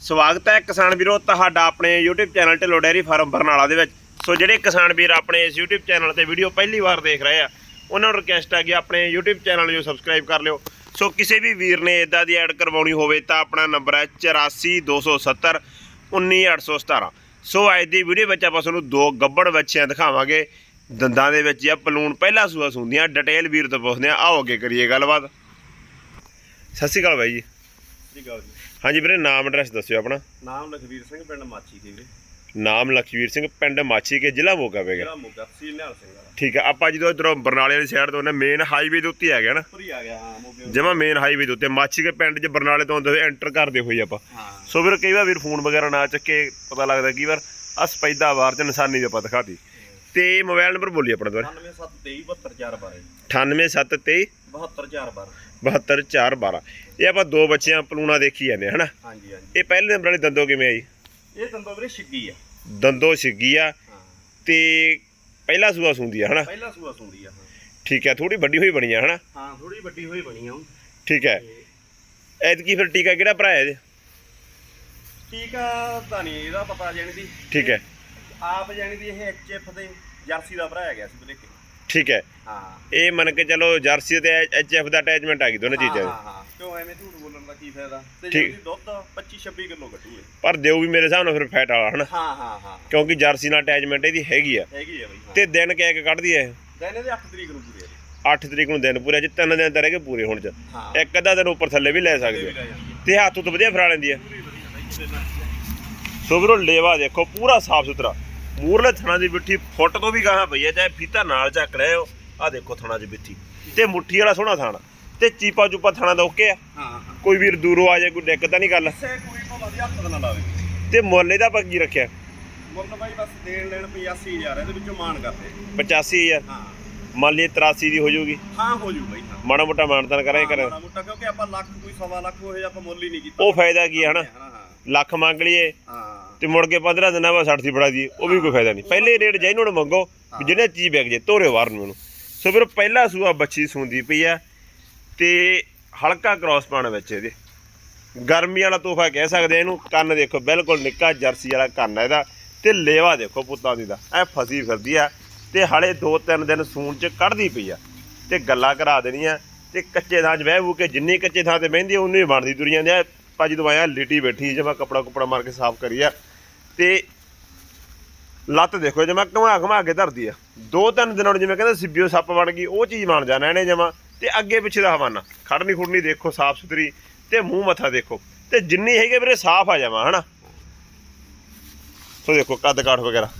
ਸਵਾਗਤ ਹੈ ਕਿਸਾਨ ਵੀਰੋ ਤੁਹਾਡਾ ਆਪਣੇ YouTube channel Dhillon dairy farm Barnala ਦੇ ਵਿੱਚ। ਸੋ ਜਿਹੜੇ ਕਿਸਾਨ ਵੀਰ ਆਪਣੇ ਇਸ YouTube ਚੈਨਲ ਤੇ ਵੀਡੀਓ ਪਹਿਲੀ ਵਾਰ ਦੇਖ ਰਹੇ ਆ, ਉਹਨਾਂ ਨੂੰ ਰਿਕਵੈਸਟ ਆ ਕਿ ਆਪਣੇ YouTube ਚੈਨਲ ਨੂੰ ਸਬਸਕ੍ਰਾਈਬ ਕਰ ਲਿਓ। ਸੋ ਕਿਸੇ ਵੀ ਵੀਰ ਨੇ ਇਦਾਂ ਦੀ ਐਡ ਕਰਵਾਉਣੀ ਹੋਵੇ ਤਾਂ ਆਪਣਾ ਨੰਬਰ ਹੈ 84270 19817 ਸੋ ਅੱਜ ਦੀ ਵੀਡੀਓ ਵਿੱਚ ਆਪਾਂ ਤੁਹਾਨੂੰ ਦੋ ਗੱਬੜ ਬੱਚਿਆਂ ਦਿਖਾਵਾਂਗੇ। ਦੰਦਾਂ ਦੇ ਵਿੱਚ ਜਾਂ ਪਲੂਣ ਪਹਿਲਾ ਸੂਆ ਸੁੰਦੀਆਂ ਡਿਟੇਲ ਵੀਰ ਤੋਂ ਪੁੱਛਦੇ ਆ। ਆਓ ਅੱਗੇ ਕਰੀਏ ਗੱਲਬਾਤ। ਸਤਿ ਸ਼੍ਰੀ ਅਕਾਲ ਬਾਈ ਜੀ। ਜੀ। ਹਾਂਜੀ ਵੀਰੇ ਨਾਮ ਐਡਰੈਸ ਦੱਸਿਓ ਆਪਣਾ। ਨਾਮ ਲਖਵੀਰ ਸਿੰਘ ਪਿੰਡ ਮਾਚੀ ਦੀ ਵੀਰੇ। ਨਾਮ ਲਖਵੀਰ ਸਿੰਘ ਪਿੰਡ ਮਾਛੀ ਕੇ ਜ਼ਿਲ੍ਹਾ ਮੋਗਾ ਪਏਗਾ ਜਿਹੜਾ ਮੋਗਾ ਸੀ ਨਿਹਾਲ ਸਿੰਘ ਵਾਲਾ। ਠੀਕ ਹੈ ਆਪਾਂ ਜਦੋਂ ਇਧਰੋਂ ਬਰਨਾਲੇ ਵਾਲੀ ਸਾਈਡ ਤੋਂ ਨੇ ਮੇਨ ਹਾਈਵੇ ਦੇ ਉੱਤੇ ਆ ਗਿਆ ਨਾ। ਪੂਰੀ ਆ ਗਿਆ ਹਾਂ ਮੋਗੇ ਜਮਾ ਮੇਨ ਹਾਈਵੇ ਦੇ ਉੱਤੇ ਮਾਛੀ ਕੇ ਪਿੰਡ 'ਚ ਬਰਨਾਲੇ ਤੋਂ ਆਉਂਦੇ ਹੋਏ ਐਂਟਰ ਕਰਦੇ ਹੋਈ ਆਪਾਂ। ਹਾਂ। ਸੋ ਵੀਰ ਕਈ ਵਾਰ ਵੀਰ ਫੋਨ ਵਗੈਰਾ ਨਾ ਚੱਕੇ ਪਤਾ ਲੱਗਦਾ ਕਈ ਵਾਰ ਆ ਸਪੈਦਾ ਵਾਰ 'ਚ ਨਿਸ਼ਾਨੀ ਦੇ ਆਪਾਂ ਦਿਖਾਤੀ। ਤੇ ਮੋਬਾਈਲ ਨੰਬਰ ਬੋਲੀ ਆਪਣਾ ਦੁਬਾਰਾ। 9773272412 98723 72412 72412 ਇਹ ਆਪਾਂ ਦੋ ਬੱਚਿਆਂ ਪਲੂਣਾ ਦੇਖੀ ਜਾਂਦੇ ਹਨਾ? ਹਾਂਜੀ ਹਾਂਜੀ। ਇਹ ਪਹਿਲੇ ਨੰਬਰ ਵਾਲੀ ਦੰਦੋ ਕਿਵੇਂ ਆਈ? ਇਹ ਦੰਦੋ ਵੀਰੇ ਛਿੱਗੀ ਆ। ਦੰਦੋ ਛਿੱਗੀ ਆ ਤੇ ਪਹਿਲਾ ਸੂਆ ਸੁੰਦੀ ਆ ਹਨਾ? ਪਹਿਲਾ ਸੂਆ ਸੁੰਦੀ ਆ ਠੀਕ ਹੈ ਥੋੜੀ ਵੱਡੀ ਹੋਈ ਬਣੀ ਆ ਹਨਾ? ਹਾਂ ਥੋੜੀ ਵੱਡੀ ਹੋਈ ਬਣੀ ਆ ਠੀਕ ਹੈ ਐਤਕੀ ਫਿਰ ਟੀਕਾ ਕਿਹੜਾ ਭਰਾਇਆ ਇਹਦੇ? ਟੀਕਾ ਤਾਂ ਨਹੀਂ ਇਹਦਾ ਪਤਾ ਜਾਣੀ ਦੀ ਠੀਕ ਹੈ ਆਪ ਜਾਣੀ ਦੀ ਇਹ ਐਚਐਫ ਦੇ ਜਰਸੀ ਦਾ ਭਰਾਇਆ ਗਿਆ ਸੀ ਬਲੇਕੇ ਠੀਕ ਹੈ। ਹਾਂ। ਇਹ ਮੰਨ ਕੇ ਚਲੋ ਜਰਸੀ ਤੇ ਐਚਐਫ ਦਾ ਅਟੈਚਮੈਂਟ ਆ ਗਈ ਦੋਨੇ ਚੀਜ਼ਾਂ ਦੀ। ਹਾਂ ਹਾਂ। ਕਿਉਂ ਐਵੇਂ ਝੂਠ ਬੋਲਣ ਦਾ ਕੀ ਫਾਇਦਾ? ਤੇ ਠੀਕ। ਜਿਹੜੀ ਦੁੱਧ 25 26 ਕਿਲੋ ਕੱਢੂ ਇਹ। ਪਰ ਦਿਓ ਵੀ ਮੇਰੇ ਹਿਸਾਬ ਨਾਲ ਫਿਰ ਫੈਟ ਵਾਲਾ ਹਨਾ? ਹਾਂ ਹਾਂ ਹਾਂ। ਕਿਉਂਕਿ ਜਰਸੀ ਨਾਲ ਅਟੈਚਮੈਂਟ ਇਹਦੀ ਹੈਗੀ ਆ। ਹੈਗੀ ਆ ਬਈ ਹਾਂ। ਤੇ ਦਿਨ ਕਹਿ ਕੇ ਕੱਢਦੀ ਐ ਦਿਨ ਇਹਦੇ 8 ਤਰੀਕ ਨੂੰ ਪੂਰੇ ਆ। 8 ਤਰੀਕ ਨੂੰ ਦਿਨ ਪੂਰੇ ਅੱਜ ਤਿੰਨ ਦਿਨ ਤਾਂ ਰਹਿ ਗਏ ਪੂਰੇ ਹੁਣ ਚ। ਹਾਂ। ਇੱਕ ਅੱਧਾ ਦਿਨ ਉੱਪਰ ਥੱਲੇ ਵੀ ਲੈ ਸਕਦੇ ਆ। ਤੇ ਹੱਥ ਤੋਂ ਵਧੀਆ ਫਰਾ ਲੈਂਦੀ ਆ। ਪੂਰੀ ਵਧੀਆ ਬਾਈ ਜਿਹਦੇ ਨਾਲ। ਸੋ ਵੀਰੋ ਲੇਵਾ ਦੇਖੋ ਪੂਰਾ ਸਾਫ਼ ਸੁਥਰਾ। ਮੂਰਲੇ ਥਣਾ ਦੀ ਬਿੱਠੀ ਫੁੱਟ ਤੋਂ ਵੀ ਗਾਹਾਂ ਪਈ ਹੈ ਚਾਹੇ ਫੀਤਾ ਨਾਲ ਚੱਕ ਲਿਓ ਆ ਦੇਖੋ ਥਣਾ ਦੀ ਬਿੱਠੀ ਤੇ ਮੁੱਠੀ ਵਾਲਾ ਸੋਹਣਾ ਥਾਣਾ। ਤੇ ਚੀਪਾ ਚੂਪਾ ਥਣਾ ਦਾ ਓਕੇ ਆ। ਹਾਂ ਹਾਂ। ਕੋਈ ਵੀਰ ਦੂਰੋਂ ਆ ਜਾਏ ਕੋਈ ਦਿੱਕਤ ਤਾਂ ਨਹੀਂ ਗੱਲ। ਤੋਂ ਵਧੀਆ ਹੱਥ ਨਾ ਲਾਵੇ। ਤੇ ਮੁੱਲ ਇਹਦਾ ਆਪਾਂ ਕੀ ਰੱਖਿਆ? ਮੁੱਲ ਬਾਈ ਬਸ ਦੇਣ ਲੈਣ 85000 ਇਹਦੇ ਵਿੱਚੋਂ ਮਾਨ ਕਰਦੇ 85000 ਹਾਂ। ਮੰਨ ਲਈ 83 ਦੀ ਹੋ ਜਾਊਗੀ। ਹਾਂ ਹੋ ਜੂ ਬਾਈ ਹਾਂ। ਮਾੜਾ ਮੋਟਾ ਮਾਨਤਨ ਕਰਾਂਗੇ ਕਰ ਮਾੜਾ ਮੋਟਾ ਕਿਉਂਕਿ ਆਪਾਂ ਲੱਖ ਕੋਈ ਸਵਾ ਲੱਖ ਹੋਏ ਆਪਾਂ ਮੁੱਲ ਹੀ ਨਹੀਂ ਕੀਤਾ। ਉਹ ਫਾਇਦਾ ਕੀ ਹੈ ਹਨਾ? ਹਾਂ ਹਾਂ। ਲੱਖ ਮੰਗ ਲਈਏ। ਹਾਂ। ਤੇ ਮੁੜ ਕੇ 15 ਦਿਨਾਂ ਬਾਅਦ 60 ਦੀ ਫੜਾ ਦੀ ਉਹ ਵੀ ਕੋਈ ਫਾਇਦਾ ਨਹੀਂ। ਪਹਿਲੇ ਰੇਟ ਜੈਨੂਨ ਮੰਗੋ ਵੀ ਜਿਹਨੇ ਚੀਜ਼ ਵਿਕ ਜੇ ਤੋਰੇ ਬਾਹਰ ਨੂੰ ਉਹਨੂੰ ਸੋ ਫਿਰ ਪਹਿਲਾ ਸੂਆ ਬੱਚੀ ਸੁੰਦੀ ਪਈ ਆ ਤੇ ਹਲਕਾ ਕ੍ਰਾਸ ਪਾਣ ਵਿੱਚ ਇਹਦੇ। ਗਰਮੀ ਵਾਲਾ ਤੋਹਫਾ ਕਹਿ ਸਕਦੇ ਆ ਇਹਨੂੰ, ਕੰਨ ਦੇਖੋ, ਬਿਲਕੁਲ ਨਿੱਕਾ ਜਰਸੀ ਵਾਲਾ ਕੰਨ ਆ ਇਹਦਾ ਤੇ ਲੇਵਾ ਦੇਖੋ ਪੁੱਤਾਂ ਦੀ ਦਾ ਐ ਫਸੀ ਫਿਰਦੀ ਆ ਤੇ ਹਲੇ 2-3 ਦਿਨ ਸੂਣ ਚ ਕੱਢਦੀ ਪਈ ਆ ਤੇ ਗੱਲਾਂ ਕਰਾ ਦੇਣੀਆਂ ਤੇ ਕੱਚੇ ਥਾਂ 'ਚ ਬਹਿ ਬੂ ਕੇ ਜਿੰਨੀ ਕੱਚੇ ਥਾਂ ਤੇ ਬਹਿੰਦੀ ਆ, ਉਨੀ ਹੀ ਬਣਦੀ ਤੁਰੀ ਜਾਂਦੀ ਆ। ਜਦੋਂ ਦਵਾਇਆ ਲਿਟੀ ਬੈਠੀ ਜਮਾ ਕਪੜਾ ਕੁਪੜਾ ਮਾਰ ਕੇ ਸਾਫ਼ ਕਰੀ ਆ। ਤੇ ਲੱਤ ਦੇਖੋ, ਜਮਾ ਘੁਮਾ ਘੁਮਾ ਕੇ ਧਰਦੀ ਆ। ਦੋ ਤਿੰਨ ਦਿਨਾਂ ਨੂੰ ਜਿਵੇਂ ਕਹਿੰਦੇ ਸਿੱਬਿਓ ਸੱਪ ਬਣ ਗਈ, ਉਹ ਚੀਜ਼ ਬਣ ਜਾਣਾ ਇਹਨੇ ਜਮਾ। ਤੇ ਅੱਗੇ ਪਿੱਛੇ ਦਾ ਹਵਾਨਾ, ਖੜਨੀ ਖੁੜਨੀ ਦੇਖੋ, ਸਾਫ਼ ਸੁਥਰੀ ਤੇ ਮੂੰਹ ਮੱਥਾ ਦੇਖੋ। ਤੇ ਜਿੰਨੀ ਹੈਗੇ ਵੀਰੇ ਸਾਫ਼ ਆ ਜਾਵਾ ਹਨਾ? ਸੋ ਦੇਖੋ, ਕੱਦ ਕਾਠ ਵਗੈਰਾ।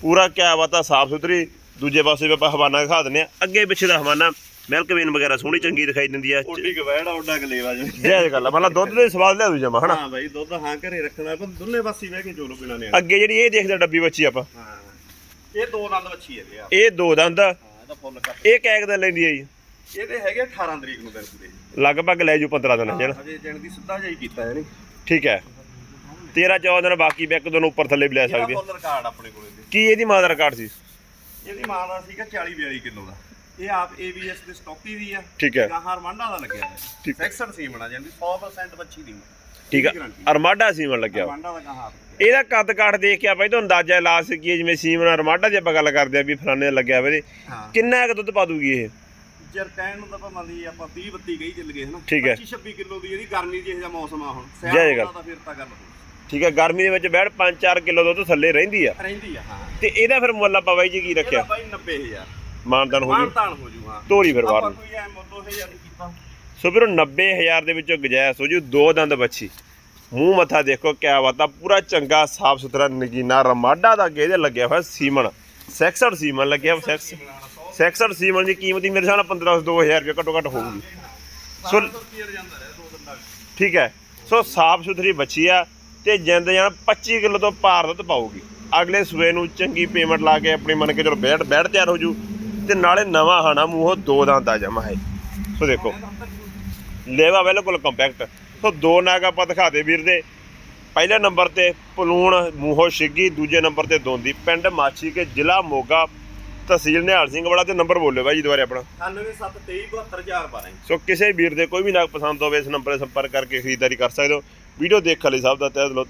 ਪੂਰਾ ਕਿਆ ਬਾਤਾ, ਸਾਫ਼ ਸੁਥਰੀ। ਦੂਜੇ ਪਾਸੇ ਵੀ ਆਪਾਂ ਹਵਾਨਾ ਦਿਖਾ ਦਿੰਨੇ ਆ। ਅੱਗੇ ਪਿੱਛੇ ਦਾ ਹਵਾਨਾ। ਮਿਲਕ ਵੇਨ ਵਗੈਰਾ ਸੋਹਣੀ ਚੰਗੀ ਦਿਖਾਈ ਦਿੰਦੀ ਆ। ਓਡੀ ਗਵੈੜਾ ਓਡਾ ਗਲੇਵਾ ਜੀ ਜੈ ਗੱਲ ਆ ਮਤਲਬ ਦੁੱਧ ਦੇ ਸਵਾਦ ਲਿਆ ਦੂ ਜਮਾ ਹਨਾ? ਹਾਂ ਬਾਈ ਦੁੱਧ ਹਾਂ ਘਰੇ ਰੱਖਣਾ ਪਰ ਦੁੱਲੇ ਪਾਸੇ ਬਹਿ ਕੇ ਚੋਲੋ ਬਿਨਾ ਨੇ ਅੱਗੇ ਜਿਹੜੀ ਇਹ ਦੇਖਦੇ ਡੱਬੀ ਬੱਚੀ ਆਪਾਂ। ਹਾਂ ਇਹ ਦੋ ਦੰਦ ਵੱਛੀ ਹੈ ਜੀ ਆ। ਇਹ ਦੋ ਦੰਦ ਹਾਂ ਇਹਦਾ ਫੁੱਲ ਕੱਟ ਇਹ ਕੈਕ ਦਾ ਲੈਂਦੀ ਆ ਜੀ। ਇਹਦੇ ਹੈਗੇ 18 ਤਰੀਕ ਨੂੰ ਦਿਨ ਪੂਰੇ। ਲਗਭਗ ਲੈ ਜੂ 15 ਦਿਨ ਜਣ ਹਜੇ ਦਿਨ ਦੀ ਸਿੱਧਾ ਹੀ ਕੀਤਾ ਹੈ ਨਹੀਂ ਠੀਕ ਹੈ। 13 14 ਦਿਨ ਬਾਕੀ ਵੀ ਇੱਕ ਦਿਨ ਉੱਪਰ ਥੱਲੇ ਵੀ ਲੈ ਸਕਦੀ ਹੈ ਫੁੱਲ ਰਿਕਾਰਡ ਆਪਣੇ ਕੋਲੇ ਤੇ ਕੀ ਇਹਦੀ ਮਾਂ ਦਾ ਰਿਕਾਰਡ ਸੀ? ਇਹਦੀ ਮਾਂ ਦਾ ਸੀਗਾ 40 42 ਕਿਲੋ ਦਾ। ਇਹ ਆਪ ABS ਦੇ ਸਟਾਕੀ ਦੀ ਆ। ਠੀਕ ਹੈ। ਗਾਹਾਂ ਰਮਾਂਡਾ ਦਾ ਲੱਗਿਆ ਹੈ ਠੀਕ। ਸੈਕਸ਼ਨ ਸੀ ਬਣਾ ਜਾਂਦੀ 100% ਬੱਚੀ ਦੀ। ਠੀਕ ਹੈ guarantee। ਅਰਮਾਡਾ ਸੀਮਨ ਲੱਗਿਆ ਵਾ। ਰਮਾਂਡਾ ਦਾ ਗਾਹਾਂ ਇਹਦਾ ਕੱਦ ਕਾਠ ਦੇਖ ਕੇ ਆਪਾਂ ਇਹਦਾ ਅੰਦਾਜ਼ਾ ਲਾ ਸਕੀਏ ਜਿਵੇਂ ਸੀਮਨ ਅਰਮਾਡਾ ਦੀ ਆਪਾਂ ਗੱਲ ਕਰਦੇ ਆ ਵੀ ਫਲਾਣੇ ਦਾ ਲੱਗਿਆ ਵਾ ਹਾਂ। ਕਿੰਨਾ ਕੁ ਦੁੱਧ ਪਾ ਦੂਗੀ ਇਹ? ਜਰ ਕਹਿਣ ਨੂੰ ਤਾਂ ਆਪਾਂ ਮੰਨ ਲਈ ਆਪਾਂ 20 32 ਗਈ ਚੱਲ ਗਏ ਹਨਾ? ਠੀਕ ਹੈ। 25 26 ਕਿਲੋ ਦੀ ਇਹਦੀ ਗਰਮੀ ਜਿਹੇ ਜਿਹਾ ਮੌਸਮ ਆ ਹੁਣ। ਜੈ ਸਿਆਲ ਗੱਲ। ਹੁੰਦਾ ਤਾਂ ਫਿਰ ਤਾਂ ਗੱਲ ਹੋ ਠੀਕ ਹੈ ਗਰਮੀ ਦੇ ਵਿੱਚ ਬੈਠ 5-4 ਕਿਲੋ ਦੁੱਧ ਥੱਲੇ ਰਹਿੰਦੀ ਆ। ਰਹਿੰਦੀ ਆ ਹਾਂ। ਤੇ ਇਹਦਾ ਫਿਰ ਮੁੱਲ ਆਪਾਂ ਬਾਈ ਜੀ ਕੀ ਇਹਦਾ ਰੱਖਿਆ ਬਾਈ 90000 ਮਾਨਦਾਨ ਹੋ ਜੂ। ਮਾਨਤਾਨ ਹੋ ਜੂ ਹਾਂ। ਤੋਰੀ ਫਿਰ ਬਾਹਰ ਆਪਾਂ ਨੂੰ। ਕੋਈ ਐ ਮੁੱਲ 2000 ਨਹੀਂ ਕੀਤਾ। ਸੋ ਵੀਰੋ 90000 ਦੇ ਵਿੱਚੋਂ ਗਜਾਇਸ ਹੋ ਜੂ ਦੋ ਦੰਦ ਬੱਚੀ। ਮੂੰਹ ਮੱਥਾ ਦੇਖੋ ਕਿਆ ਬਾਤ ਆ। ਪੂਰਾ ਚੰਗਾ ਸਾਫ਼ ਸੁਥਰਾ ਨਗੀਨਾ ਰਮਾਡਾ ਦਾ ਅੱਗੇ ਇਹਦੇ ਲੱਗਿਆ ਹੋਇਆ ਸੀਮਨ ਸੈਕਸਡ ਸੀਮਨ ਲੱਗਿਆ ਹੋਇਆ ਸੈਕਸ ਸੈਕਸਡ ਸੀਮਨ ਦੀ ਕੀਮਤ ਹੀ ਮੇਰੇ ਹਿਸਾਬ ਨਾਲ 15 2000 ਰੁਪਏ ਘੱਟੋ ਘੱਟ ਹੋਊਗੀ। ਸੋ ਰੁਪਏ ਜਾਂਦਾ ਰਿਹਾ ਦੋ ਦਿਨ ਦਾ ਠੀਕ ਹੈ। ਸੋ ਸਾਫ਼ ਸੁਥਰੀ ਬੱਚੀ ਆ ਤੇ ਜਿੰਦ ਜਾਨ 25 ਕਿਲੋ ਤੋਂ ਪਾਰ ਦੁੱਧ ਪਾਊਗੀ। ਅਗਲੇ ਸੂਏ ਨੂੰ ਚੰਗੀ ਪੇਮੈਂਟ ਲਾ ਕੇ ਆਪਣੀ ਮੰਨ ਕੇ ਚਲੋ ਬੈਠ ਬੈਠ ਤਿਆਰ ਹੋ ਜੂ। ਤੇ ਨਾਲੇ ਨਵਾਂ ਹਾਣਾ ਮੂੰਹੋਂ ਦੋ ਦੰਦ ਆ ਜਮਾ ਹੈ ਸੋ ਦੇਖੋ ਲੇਵਾ ਬਿਲਕੁਲ ਕੰਪੈਕਟ ਸੋ ਦੋ ਨਾਗ ਆਪਾਂ ਦਿਖਾਦੇ ਵੀਰ ਦੇ। ਪਹਿਲੇ ਨੰਬਰ ਤੇ ਪਲੂਣ ਮੂੰਹੋਂ ਛਿੱਗੀ ਦੂਜੇ ਨੰਬਰ ਤੇ ਦੋਂਦੀ। ਪਿੰਡ ਮਾਛੀ ਕੇ ਜ਼ਿਲ੍ਹਾ ਮੋਗਾ ਤਹਿਸੀਲ ਨਿਹਾਲ ਸਿੰਘ ਵਾਲਾ ਤੇ ਨੰਬਰ ਬੋਲਿਓ ਬਾਈ ਜੀ ਦੁਬਾਰੇ ਆਪਣਾ। 9723 72012 ਸੋ ਕਿਸੇ ਵੀਰ ਦੇ ਕੋਈ ਵੀ ਨਾਗ ਪਸੰਦ ਹੋਵੇ ਇਸ ਨੰਬਰ 'ਤੇ ਸੰਪਰਕ ਕਰਕੇ ਖਰੀਦਦਾਰੀ ਕਰ ਸਕਦੇ ਹੋ। ਵੀਡੀਓ ਦੇਖਣ ਲਈ ਸਭ ਦਾ ਤਹਿ ਦਿਲੋਂ